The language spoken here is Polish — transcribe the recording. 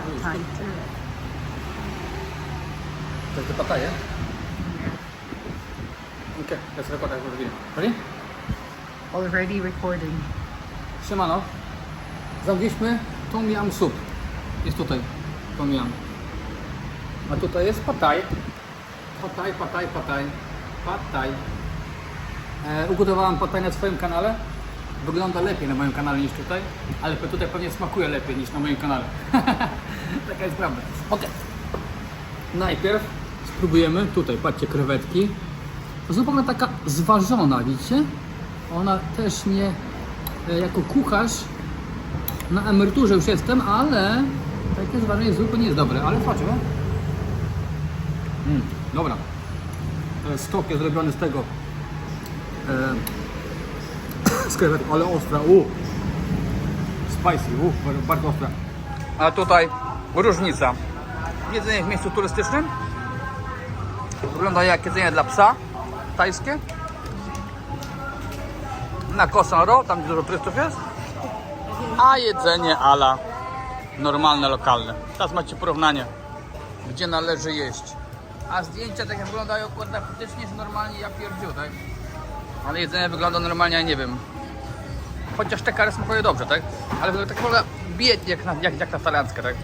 Thai too. To jest pataje? Okej, let's record that video. Ready? Already recording. Siemano. Zamówiliśmy tom yum soup. Jest tutaj tom yum. A tutaj jest pataj. Pataj, pataj, pataj. Pataj. E, ugotowałem pataj na swoim kanale. Wygląda lepiej na moim kanale niż tutaj, ale tutaj pewnie smakuje lepiej niż na moim kanale. Taka jest prawda. Ok. Najpierw spróbujemy tutaj, patrzcie, krewetki. Zupa ona taka zważona, widzicie? Ona też nie, e, jako kucharz na emeryturze już jestem, ale takie zważenie zupy nie jest dobre, ale patrzcie, no. Mm, dobra. Stok jest zrobiony z tego e, z krewetek, ale ostra, u. Spicy, u, bardzo ostra. A tutaj różnica. Jedzenie w miejscu turystycznym wygląda jak jedzenie dla psa, tajskie. Na Koh Samui, tam gdzie dużo turystów jest. A jedzenie ala normalne, lokalne. Teraz macie porównanie, gdzie należy jeść. A zdjęcia tak jak wyglądają, kurde, faktycznie, że normalnie ja pierdziu, tak? Ale jedzenie wygląda normalnie, ja nie wiem. Chociaż te kary smakuje dobrze, tak? Ale tak wygląda biednie jak na, jak, jak na talianckie, tak?